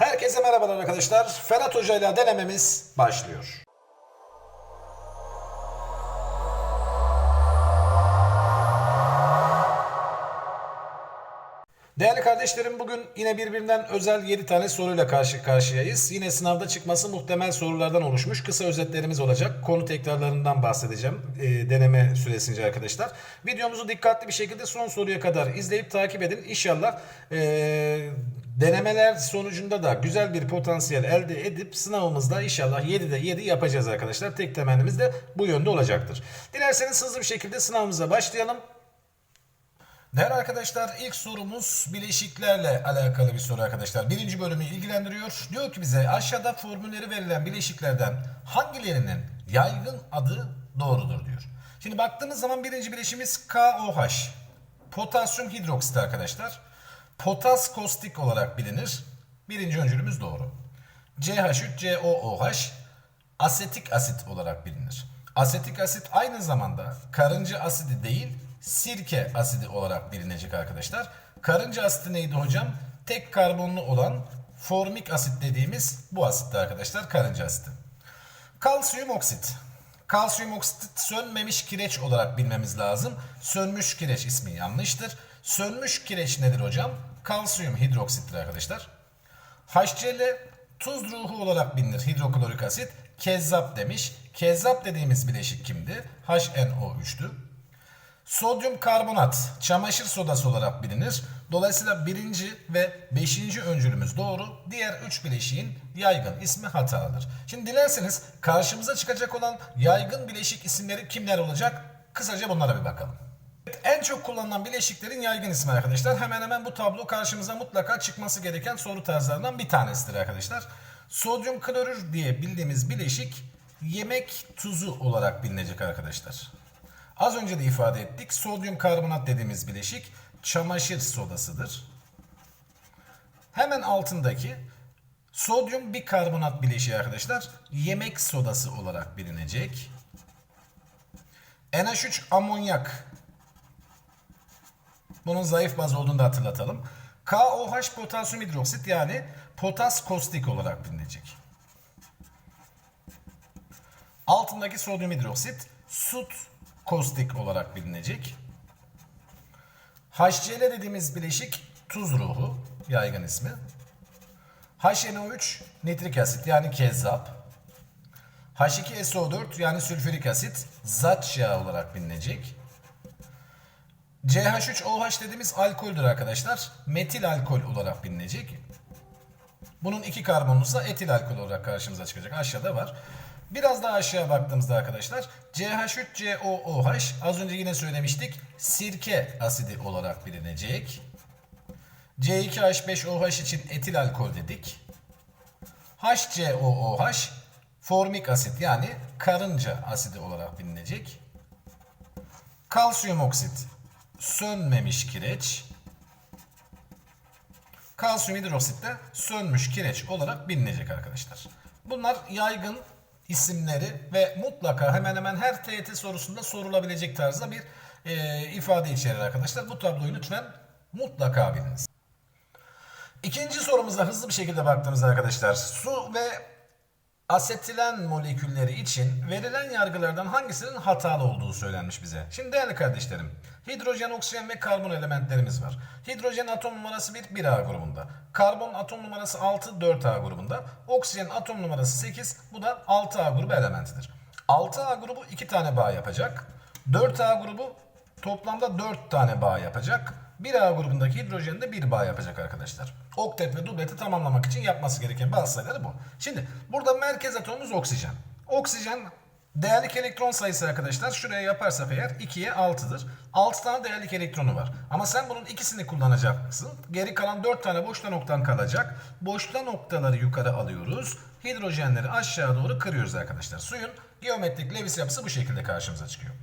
Herkese merhabalar arkadaşlar. Ferhat Hoca ile denememiz başlıyor. Değerli kardeşlerim bugün yine birbirinden özel 7 tane soruyla karşı karşıyayız. Yine sınavda çıkması muhtemel sorulardan oluşmuş kısa özetlerimiz olacak. Konu tekrarlarından bahsedeceğim e, deneme süresince arkadaşlar. Videomuzu dikkatli bir şekilde son soruya kadar izleyip takip edin. İnşallah e, denemeler sonucunda da güzel bir potansiyel elde edip sınavımızda inşallah 7'de 7 yapacağız arkadaşlar. Tek temennimiz de bu yönde olacaktır. Dilerseniz hızlı bir şekilde sınavımıza başlayalım. Değerli arkadaşlar ilk sorumuz bileşiklerle alakalı bir soru arkadaşlar. Birinci bölümü ilgilendiriyor. Diyor ki bize aşağıda formülleri verilen bileşiklerden hangilerinin yaygın adı doğrudur diyor. Şimdi baktığımız zaman birinci bileşimiz KOH. Potasyum hidroksit arkadaşlar. Potas kostik olarak bilinir. Birinci öncülümüz doğru. CH3COOH asetik asit olarak bilinir. Asetik asit aynı zamanda karınca asidi değil sirke asidi olarak bilinecek arkadaşlar. Karınca asidi neydi hocam? Tek karbonlu olan formik asit dediğimiz bu asitti arkadaşlar karınca asidi. Kalsiyum oksit. Kalsiyum oksit sönmemiş kireç olarak bilmemiz lazım. Sönmüş kireç ismi yanlıştır. Sönmüş kireç nedir hocam? Kalsiyum hidroksittir arkadaşlar. HCl tuz ruhu olarak bilinir hidroklorik asit. Kezzap demiş. Kezzap dediğimiz bileşik kimdi? HNO3'tü. Sodyum karbonat çamaşır sodası olarak bilinir. Dolayısıyla birinci ve beşinci öncülümüz doğru. Diğer üç bileşiğin yaygın ismi hatalıdır. Şimdi dilerseniz karşımıza çıkacak olan yaygın bileşik isimleri kimler olacak? Kısaca bunlara bir bakalım. En çok kullanılan bileşiklerin yaygın ismi arkadaşlar. Hemen hemen bu tablo karşımıza mutlaka çıkması gereken soru tarzlarından bir tanesidir arkadaşlar. Sodyum klorür diye bildiğimiz bileşik yemek tuzu olarak bilinecek arkadaşlar. Az önce de ifade ettik. Sodyum karbonat dediğimiz bileşik çamaşır sodasıdır. Hemen altındaki sodyum bikarbonat bileşiği arkadaşlar yemek sodası olarak bilinecek. NH3 amonyak bunun zayıf baz olduğunu da hatırlatalım. KOH potasyum hidroksit yani potas kostik olarak bilinecek. Altındaki sodyum hidroksit sut kostik olarak bilinecek. HCl dediğimiz bileşik tuz ruhu yaygın ismi. HNO3 nitrik asit yani kezzap. H2SO4 yani sülfürik asit zat yağı olarak bilinecek. CH3OH dediğimiz alkoldür arkadaşlar. Metil alkol olarak bilinecek. Bunun iki karbonlusa etil alkol olarak karşımıza çıkacak. Aşağıda var. Biraz daha aşağı baktığımızda arkadaşlar CH3COOH az önce yine söylemiştik sirke asidi olarak bilinecek. C2H5OH için etil alkol dedik. HCOOH formik asit yani karınca asidi olarak bilinecek. Kalsiyum oksit sönmemiş kireç. Kalsiyum hidroksit de sönmüş kireç olarak bilinecek arkadaşlar. Bunlar yaygın isimleri ve mutlaka hemen hemen her TYT sorusunda sorulabilecek tarzda bir e, ifade içerir arkadaşlar. Bu tabloyu lütfen mutlaka biliniz. İkinci sorumuza hızlı bir şekilde baktığımızda arkadaşlar su ve asetilen molekülleri için verilen yargılardan hangisinin hatalı olduğu söylenmiş bize. Şimdi değerli kardeşlerim, hidrojen, oksijen ve karbon elementlerimiz var. Hidrojen atom numarası 1, 1A grubunda. Karbon atom numarası 6, 4A grubunda. Oksijen atom numarası 8, bu da 6A grubu elementidir. 6A grubu 2 tane bağ yapacak. 4A grubu toplamda 4 tane bağ yapacak. 1A grubundaki hidrojen de bir bağ yapacak arkadaşlar. Oktet ve dubleti tamamlamak için yapması gereken bazı sayıları bu. Şimdi burada merkez atomumuz oksijen. Oksijen değerlik elektron sayısı arkadaşlar şuraya yaparsak eğer 2'ye 6'dır. 6 tane değerlik elektronu var. Ama sen bunun ikisini kullanacaksın. Geri kalan 4 tane boşta noktan kalacak. Boşta noktaları yukarı alıyoruz. Hidrojenleri aşağı doğru kırıyoruz arkadaşlar. Suyun geometrik Lewis yapısı bu şekilde karşımıza çıkıyor.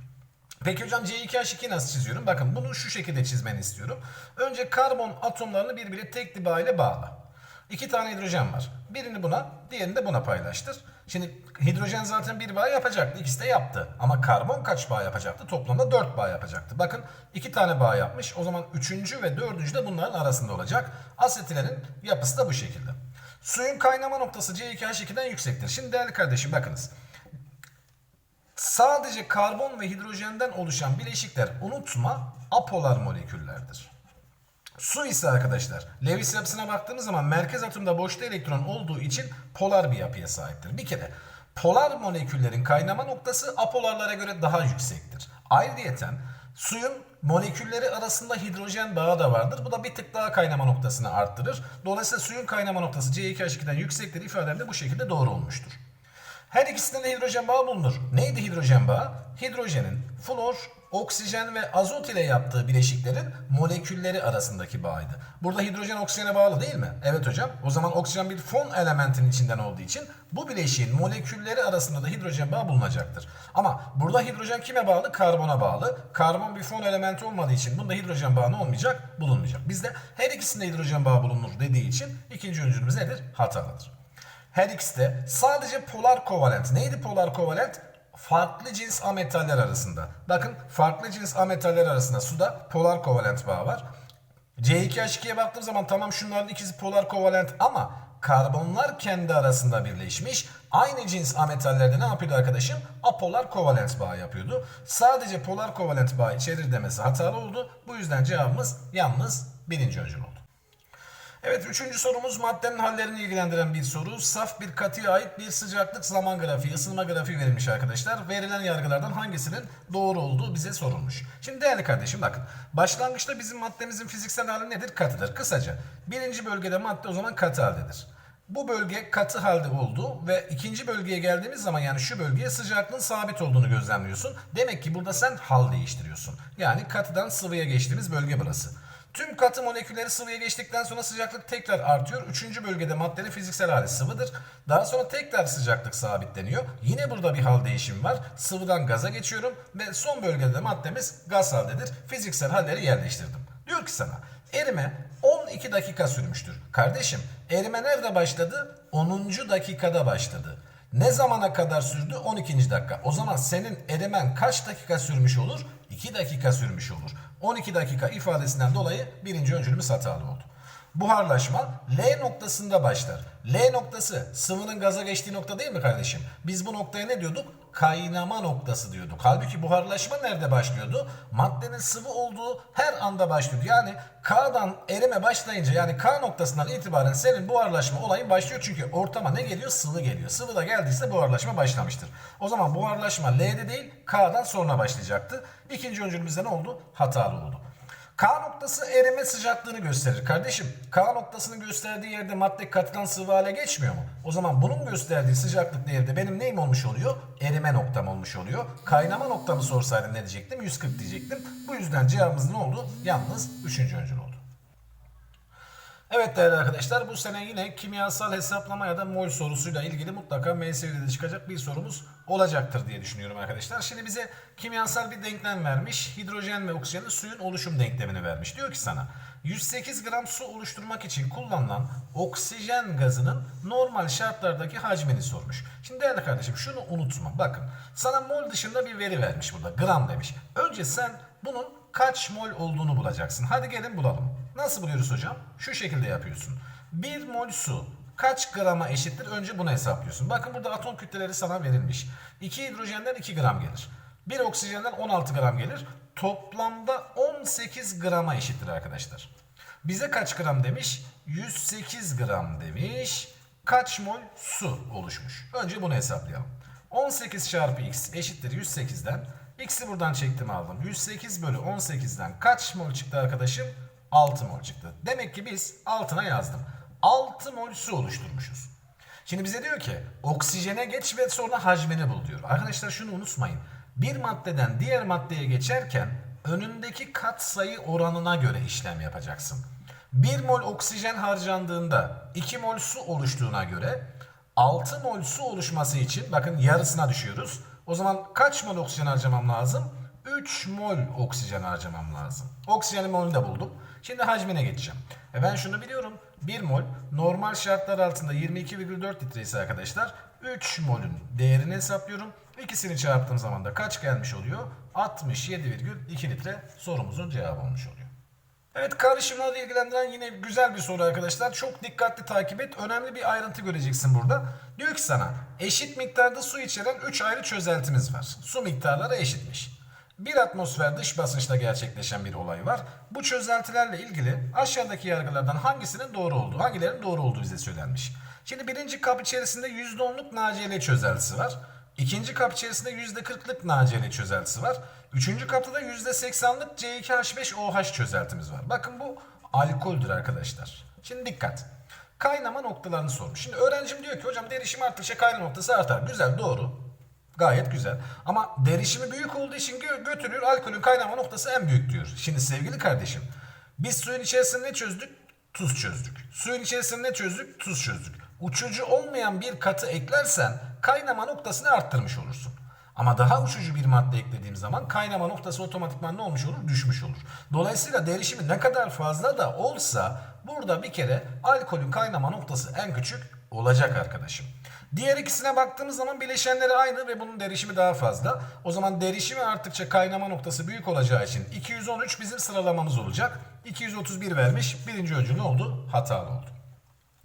Peki hocam C2H2 nasıl çiziyorum? Bakın bunu şu şekilde çizmeni istiyorum. Önce karbon atomlarını birbirine tek bir ile bağla. İki tane hidrojen var. Birini buna, diğerini de buna paylaştır. Şimdi hidrojen zaten bir bağ yapacaktı. İkisi de yaptı. Ama karbon kaç bağ yapacaktı? Toplamda dört bağ yapacaktı. Bakın iki tane bağ yapmış. O zaman üçüncü ve dördüncü de bunların arasında olacak. Asetilenin yapısı da bu şekilde. Suyun kaynama noktası C2H2'den yüksektir. Şimdi değerli kardeşim bakınız. Sadece karbon ve hidrojenden oluşan bileşikler unutma apolar moleküllerdir. Su ise arkadaşlar Lewis yapısına baktığımız zaman merkez atomda boşta elektron olduğu için polar bir yapıya sahiptir. Bir kere polar moleküllerin kaynama noktası apolarlara göre daha yüksektir. Ayrıyeten suyun molekülleri arasında hidrojen bağı da vardır. Bu da bir tık daha kaynama noktasını arttırır. Dolayısıyla suyun kaynama noktası C2H2'den yüksektir ifadem de bu şekilde doğru olmuştur. Her ikisinde de hidrojen bağı bulunur. Neydi hidrojen bağı? Hidrojenin flor, oksijen ve azot ile yaptığı bileşiklerin molekülleri arasındaki bağıydı. Burada hidrojen oksijene bağlı değil mi? Evet hocam. O zaman oksijen bir fon elementinin içinden olduğu için bu bileşiğin molekülleri arasında da hidrojen bağı bulunacaktır. Ama burada hidrojen kime bağlı? Karbona bağlı. Karbon bir fon elementi olmadığı için bunda hidrojen bağı ne olmayacak? Bulunmayacak. Bizde her ikisinde hidrojen bağı bulunur dediği için ikinci öncülümüz nedir? Hatalıdır. Her ikisi de sadece polar kovalent. Neydi polar kovalent? Farklı cins ametaller arasında. Bakın farklı cins ametaller arasında suda polar kovalent bağı var. C2H2'ye baktığım zaman tamam şunların ikisi polar kovalent ama karbonlar kendi arasında birleşmiş. Aynı cins ametallerde ne yapıyordu arkadaşım? Apolar kovalent bağı yapıyordu. Sadece polar kovalent bağı içerir demesi hatalı oldu. Bu yüzden cevabımız yalnız birinci öncül oldu. Evet üçüncü sorumuz maddenin hallerini ilgilendiren bir soru. Saf bir katıya ait bir sıcaklık zaman grafiği, ısınma grafiği verilmiş arkadaşlar. Verilen yargılardan hangisinin doğru olduğu bize sorulmuş. Şimdi değerli kardeşim bakın. Başlangıçta bizim maddemizin fiziksel hali nedir? Katıdır. Kısaca birinci bölgede madde o zaman katı haldedir. Bu bölge katı halde oldu ve ikinci bölgeye geldiğimiz zaman yani şu bölgeye sıcaklığın sabit olduğunu gözlemliyorsun. Demek ki burada sen hal değiştiriyorsun. Yani katıdan sıvıya geçtiğimiz bölge burası. Tüm katı molekülleri sıvıya geçtikten sonra sıcaklık tekrar artıyor. Üçüncü bölgede maddenin fiziksel hali sıvıdır. Daha sonra tekrar sıcaklık sabitleniyor. Yine burada bir hal değişimi var. Sıvıdan gaza geçiyorum ve son bölgede de maddemiz gaz haldedir. Fiziksel halleri yerleştirdim. Diyor ki sana erime 12 dakika sürmüştür. Kardeşim erime nerede başladı? 10. dakikada başladı. Ne zamana kadar sürdü? 12. dakika. O zaman senin erimen kaç dakika sürmüş olur? 2 dakika sürmüş olur. 12 dakika ifadesinden dolayı birinci öncülümüz hatalı oldu. Buharlaşma L noktasında başlar. L noktası sıvının gaza geçtiği nokta değil mi kardeşim? Biz bu noktaya ne diyorduk? Kaynama noktası diyorduk. Halbuki buharlaşma nerede başlıyordu? Maddenin sıvı olduğu her anda başlıyordu. Yani K'dan erime başlayınca yani K noktasından itibaren senin buharlaşma olayın başlıyor. Çünkü ortama ne geliyor? Sıvı geliyor. Sıvı da geldiyse buharlaşma başlamıştır. O zaman buharlaşma L'de değil K'dan sonra başlayacaktı. İkinci öncülümüzde ne oldu? Hatalı oldu. K noktası erime sıcaklığını gösterir. Kardeşim K noktasını gösterdiği yerde madde katıdan sıvı hale geçmiyor mu? O zaman bunun gösterdiği sıcaklık değeri de benim neyim olmuş oluyor? Erime noktam olmuş oluyor. Kaynama noktamı sorsaydın ne diyecektim? 140 diyecektim. Bu yüzden cevabımız ne oldu? Yalnız 3. öncül oldu. Evet değerli arkadaşlar bu sene yine kimyasal hesaplama ya da mol sorusuyla ilgili mutlaka MSÜ'de çıkacak bir sorumuz olacaktır diye düşünüyorum arkadaşlar. Şimdi bize kimyasal bir denklem vermiş. Hidrojen ve oksijenin suyun oluşum denklemini vermiş. Diyor ki sana 108 gram su oluşturmak için kullanılan oksijen gazının normal şartlardaki hacmini sormuş. Şimdi değerli kardeşim şunu unutma. Bakın sana mol dışında bir veri vermiş burada. Gram demiş. Önce sen bunun kaç mol olduğunu bulacaksın. Hadi gelin bulalım. Nasıl buluyoruz hocam? Şu şekilde yapıyorsun. 1 mol su kaç grama eşittir? Önce bunu hesaplıyorsun. Bakın burada atom kütleleri sana verilmiş. 2 hidrojenden 2 gram gelir. 1 oksijenden 16 gram gelir. Toplamda 18 grama eşittir arkadaşlar. Bize kaç gram demiş? 108 gram demiş. Kaç mol su oluşmuş? Önce bunu hesaplayalım. 18 çarpı x eşittir 108'den. X'i buradan çektim aldım. 108 bölü 18'den kaç mol çıktı arkadaşım? 6 mol çıktı. Demek ki biz altına yazdım. 6 mol su oluşturmuşuz. Şimdi bize diyor ki oksijene geç ve sonra hacmini bul diyor. Arkadaşlar şunu unutmayın. Bir maddeden diğer maddeye geçerken önündeki katsayı oranına göre işlem yapacaksın. 1 mol oksijen harcandığında 2 mol su oluştuğuna göre 6 mol su oluşması için bakın yarısına düşüyoruz. O zaman kaç mol oksijen harcamam lazım? 3 mol oksijen harcamam lazım. Oksijenin molünü de buldum. Şimdi hacmine geçeceğim. E ben şunu biliyorum. 1 mol normal şartlar altında 22,4 litre ise arkadaşlar 3 molün değerini hesaplıyorum. İkisini çarptığım zaman da kaç gelmiş oluyor? 67,2 litre sorumuzun cevabı olmuş oluyor. Evet karışımlarla ilgilendiren yine güzel bir soru arkadaşlar. Çok dikkatli takip et. Önemli bir ayrıntı göreceksin burada. Diyor ki sana eşit miktarda su içeren 3 ayrı çözeltimiz var. Su miktarları eşitmiş. Bir atmosfer dış basınçla gerçekleşen bir olay var. Bu çözeltilerle ilgili aşağıdaki yargılardan hangisinin doğru olduğu, hangilerinin doğru olduğu bize söylenmiş. Şimdi birinci kap içerisinde %10'luk NaCl çözeltisi var. İkinci kap içerisinde %40'lık NaCl çözeltisi var. Üçüncü kapta da %80'lık C2H5OH çözeltimiz var. Bakın bu alkoldür arkadaşlar. Şimdi dikkat. Kaynama noktalarını sormuş. Şimdi öğrencim diyor ki hocam derişim arttıkça kaynama noktası artar. Güzel doğru. Gayet güzel. Ama derişimi büyük olduğu için gö- götürüyor alkolün kaynama noktası en büyük diyor. Şimdi sevgili kardeşim biz suyun içerisinde ne çözdük? Tuz çözdük. Suyun içerisinde ne çözdük? Tuz çözdük. Uçucu olmayan bir katı eklersen kaynama noktasını arttırmış olursun. Ama daha uçucu bir madde eklediğim zaman kaynama noktası otomatikman ne olmuş olur? Düşmüş olur. Dolayısıyla derişimi ne kadar fazla da olsa burada bir kere alkolün kaynama noktası en küçük olacak arkadaşım. Diğer ikisine baktığımız zaman bileşenleri aynı ve bunun derişimi daha fazla. O zaman derişimi arttıkça kaynama noktası büyük olacağı için 213 bizim sıralamamız olacak. 231 vermiş. Birinci öncül ne oldu? Hatalı oldu.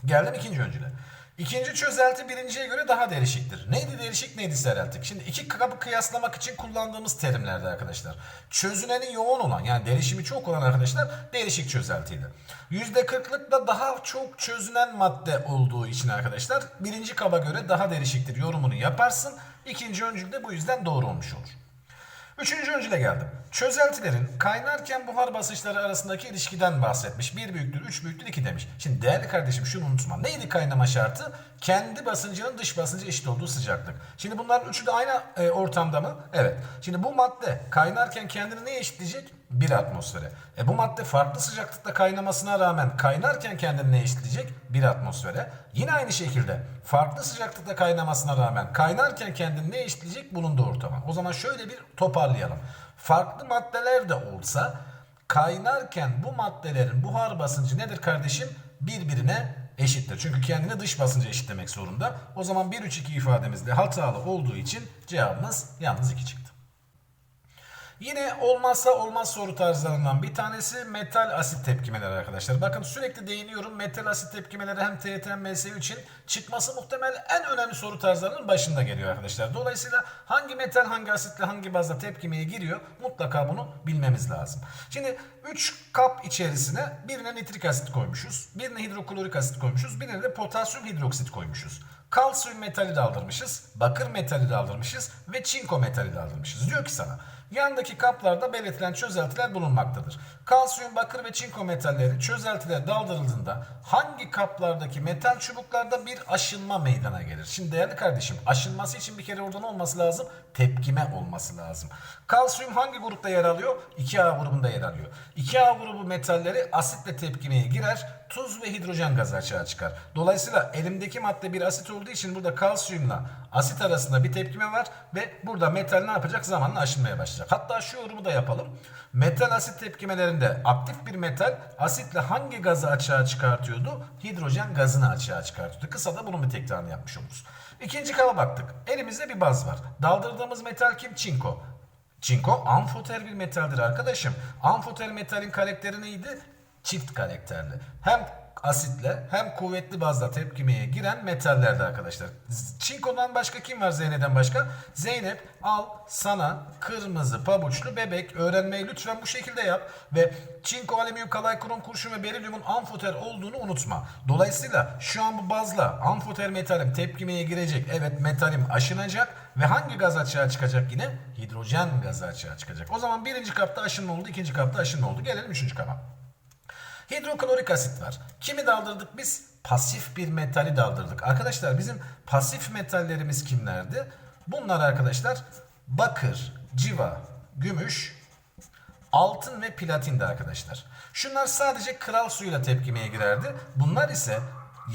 Geldim ikinci öncüle. İkinci çözelti birinciye göre daha derişiktir. Neydi derişik neydi seyreltik? Şimdi iki kabı kıyaslamak için kullandığımız terimlerdi arkadaşlar. Çözüneni yoğun olan yani derişimi çok olan arkadaşlar derişik çözeltiydi. %40'lıkla daha çok çözünen madde olduğu için arkadaşlar birinci kaba göre daha derişiktir yorumunu yaparsın. İkinci öncül bu yüzden doğru olmuş olur. Üçüncü öncüle geldim. Çözeltilerin kaynarken buhar basınçları arasındaki ilişkiden bahsetmiş. 1 büyüktür, 3 büyüktür, 2 demiş. Şimdi değerli kardeşim şunu unutma. Neydi kaynama şartı? Kendi basıncının dış basıncı eşit olduğu sıcaklık. Şimdi bunların üçü de aynı e, ortamda mı? Evet. Şimdi bu madde kaynarken kendini neye eşitleyecek? 1 atmosfere. E bu madde farklı sıcaklıkta kaynamasına rağmen kaynarken kendini neye eşitleyecek? 1 atmosfere. Yine aynı şekilde farklı sıcaklıkta kaynamasına rağmen kaynarken kendini neye eşitleyecek? Bunun da ortama. O zaman şöyle bir toparlayalım. Farklı maddeler de olsa kaynarken bu maddelerin buhar basıncı nedir kardeşim? Birbirine eşittir. Çünkü kendini dış basınca eşitlemek zorunda. O zaman 1-3-2 ifademizde hatalı olduğu için cevabımız yalnız 2 çıktı. Yine olmazsa olmaz soru tarzlarından bir tanesi metal asit tepkimeleri arkadaşlar. Bakın sürekli değiniyorum metal asit tepkimeleri hem TYT hem MSU için çıkması muhtemel en önemli soru tarzlarının başında geliyor arkadaşlar. Dolayısıyla hangi metal hangi asitle hangi bazla tepkimeye giriyor mutlaka bunu bilmemiz lazım. Şimdi 3 kap içerisine birine nitrik asit koymuşuz, birine hidroklorik asit koymuşuz, birine de potasyum hidroksit koymuşuz. Kalsiyum metali de aldırmışız, bakır metali de aldırmışız ve çinko metali de aldırmışız. Diyor ki sana Yandaki kaplarda belirtilen çözeltiler bulunmaktadır. Kalsiyum, bakır ve çinko metalleri çözeltiler daldırıldığında hangi kaplardaki metal çubuklarda bir aşınma meydana gelir? Şimdi değerli kardeşim aşınması için bir kere oradan olması lazım. Tepkime olması lazım. Kalsiyum hangi grupta yer alıyor? 2A grubunda yer alıyor. 2A grubu metalleri asitle tepkimeye girer. Tuz ve hidrojen gazı açığa çıkar. Dolayısıyla elimdeki madde bir asit olduğu için burada kalsiyumla asit arasında bir tepkime var ve burada metal ne yapacak? Zamanla aşınmaya başlayacak. Hatta şu yorumu da yapalım. Metal asit tepkimelerinde aktif bir metal asitle hangi gazı açığa çıkartıyordu? Hidrojen gazını açığa çıkartıyordu. Kısa da bunun bir tekrarını yapmış oluruz. İkinci kaba baktık. Elimizde bir baz var. Daldırdığımız metal kim? Çinko. Çinko amfoter bir metaldir arkadaşım. Amfoter metalin karakteri neydi? Çift karakterli. Hem asitle hem kuvvetli bazla tepkimeye giren metallerdi arkadaşlar. Çinko'dan başka kim var Zeynep'den başka? Zeynep al sana kırmızı pabuçlu bebek öğrenmeyi lütfen bu şekilde yap ve çinko, alüminyum, kalay, krom, kurşun ve berilyumun amfoter olduğunu unutma. Dolayısıyla şu an bu bazla amfoter metalim tepkimeye girecek. Evet metalim aşınacak ve hangi gaz açığa çıkacak yine? Hidrojen gazı açığa çıkacak. O zaman birinci kapta aşınma oldu, ikinci kapta aşınma oldu. Gelelim üçüncü kaba. Hidroklorik asit var. Kimi daldırdık biz? Pasif bir metali daldırdık. Arkadaşlar bizim pasif metallerimiz kimlerdi? Bunlar arkadaşlar bakır, civa, gümüş, altın ve platindi arkadaşlar. Şunlar sadece kral suyuyla tepkimeye girerdi. Bunlar ise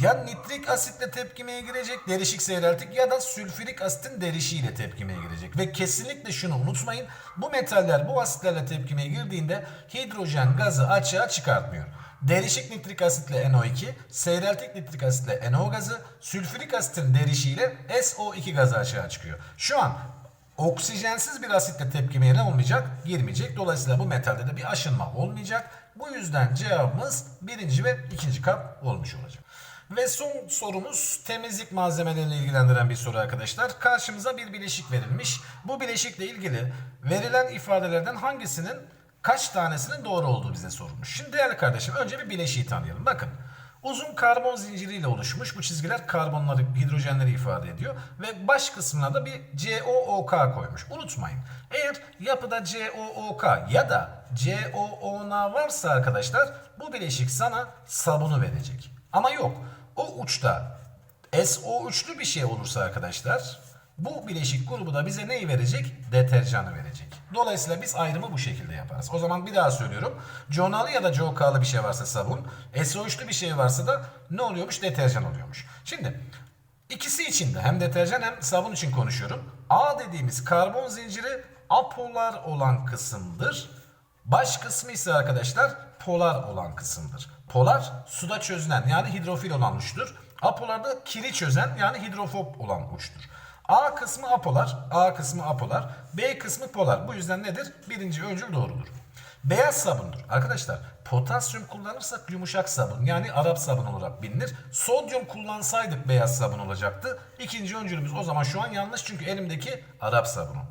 ya nitrik asitle tepkimeye girecek derişik seyreltik ya da sülfürik asitin derişiğiyle tepkimeye girecek. Ve kesinlikle şunu unutmayın. Bu metaller bu asitlerle tepkimeye girdiğinde hidrojen gazı açığa çıkartmıyor. Derişik nitrik asitle NO2, seyreltik nitrik asitle NO gazı, sülfürik asitin derişiğiyle SO2 gazı açığa çıkıyor. Şu an Oksijensiz bir asitle tepkimeye ne olmayacak? Girmeyecek. Dolayısıyla bu metalde de bir aşınma olmayacak. Bu yüzden cevabımız birinci ve ikinci kap olmuş olacak. Ve son sorumuz temizlik malzemeleriyle ilgilendiren bir soru arkadaşlar. Karşımıza bir bileşik verilmiş. Bu bileşikle ilgili verilen ifadelerden hangisinin kaç tanesinin doğru olduğu bize sorulmuş. Şimdi değerli kardeşim önce bir bileşiği tanıyalım. Bakın uzun karbon zinciriyle oluşmuş. Bu çizgiler karbonları, hidrojenleri ifade ediyor. Ve baş kısmına da bir COOK koymuş. Unutmayın. Eğer yapıda COOK ya da COONA varsa arkadaşlar bu bileşik sana sabunu verecek. Ama yok. O uçta SO3'lü bir şey olursa arkadaşlar bu bileşik grubu da bize neyi verecek? Deterjanı verecek. Dolayısıyla biz ayrımı bu şekilde yaparız. O zaman bir daha söylüyorum. Conalı ya da COK'lı bir şey varsa sabun, SO3'lü bir şey varsa da ne oluyormuş? Deterjan oluyormuş. Şimdi ikisi için de hem deterjan hem sabun için konuşuyorum. A dediğimiz karbon zinciri apolar olan kısımdır. Baş kısmı ise arkadaşlar polar olan kısımdır. Polar suda çözünen yani hidrofil olan uçtur. Apolar da kiri çözen yani hidrofob olan uçtur. A kısmı apolar, A kısmı apolar, B kısmı polar. Bu yüzden nedir? Birinci öncül doğrudur. Beyaz sabundur. Arkadaşlar potasyum kullanırsak yumuşak sabun yani Arap sabun olarak bilinir. Sodyum kullansaydık beyaz sabun olacaktı. İkinci öncülümüz o zaman şu an yanlış çünkü elimdeki Arap sabunu.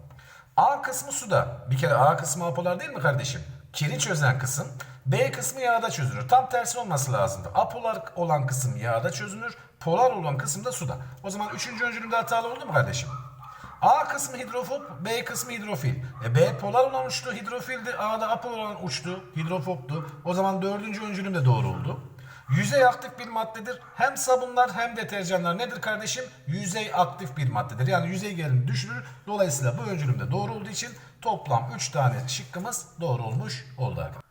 A kısmı suda. Bir kere A kısmı apolar değil mi kardeşim? Kiri çözen kısım. B kısmı yağda çözünür. Tam tersi olması lazımdı. Apolar olan kısım yağda çözünür. Polar olan kısım da suda. O zaman üçüncü öncülümde hatalı oldu mu kardeşim? A kısmı hidrofob, B kısmı hidrofil. E B polar olan uçtu, hidrofildi. A'da apolar olan uçtu, hidrofobtu. O zaman dördüncü öncülüm de doğru oldu. Yüzey aktif bir maddedir. Hem sabunlar hem deterjanlar nedir kardeşim? Yüzey aktif bir maddedir. Yani yüzey gerilimini düşürür. Dolayısıyla bu öncülüm de doğru olduğu için toplam 3 tane şıkkımız doğru olmuş oldu arkadaşlar.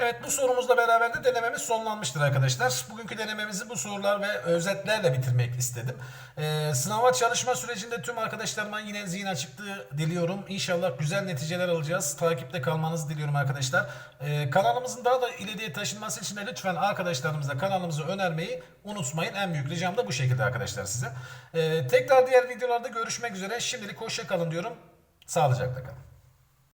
Evet bu sorumuzla beraber de denememiz sonlanmıştır arkadaşlar. Bugünkü denememizi bu sorular ve özetlerle bitirmek istedim. Ee, sınava çalışma sürecinde tüm arkadaşlarıma yine zihin açıklığı diliyorum. İnşallah güzel neticeler alacağız. Takipte kalmanızı diliyorum arkadaşlar. Ee, kanalımızın daha da ileriye taşınması için de lütfen arkadaşlarımıza kanalımızı önermeyi unutmayın. En büyük ricam da bu şekilde arkadaşlar size. Ee, tekrar diğer videolarda görüşmek üzere. Şimdilik hoşça kalın diyorum. Sağlıcakla kalın.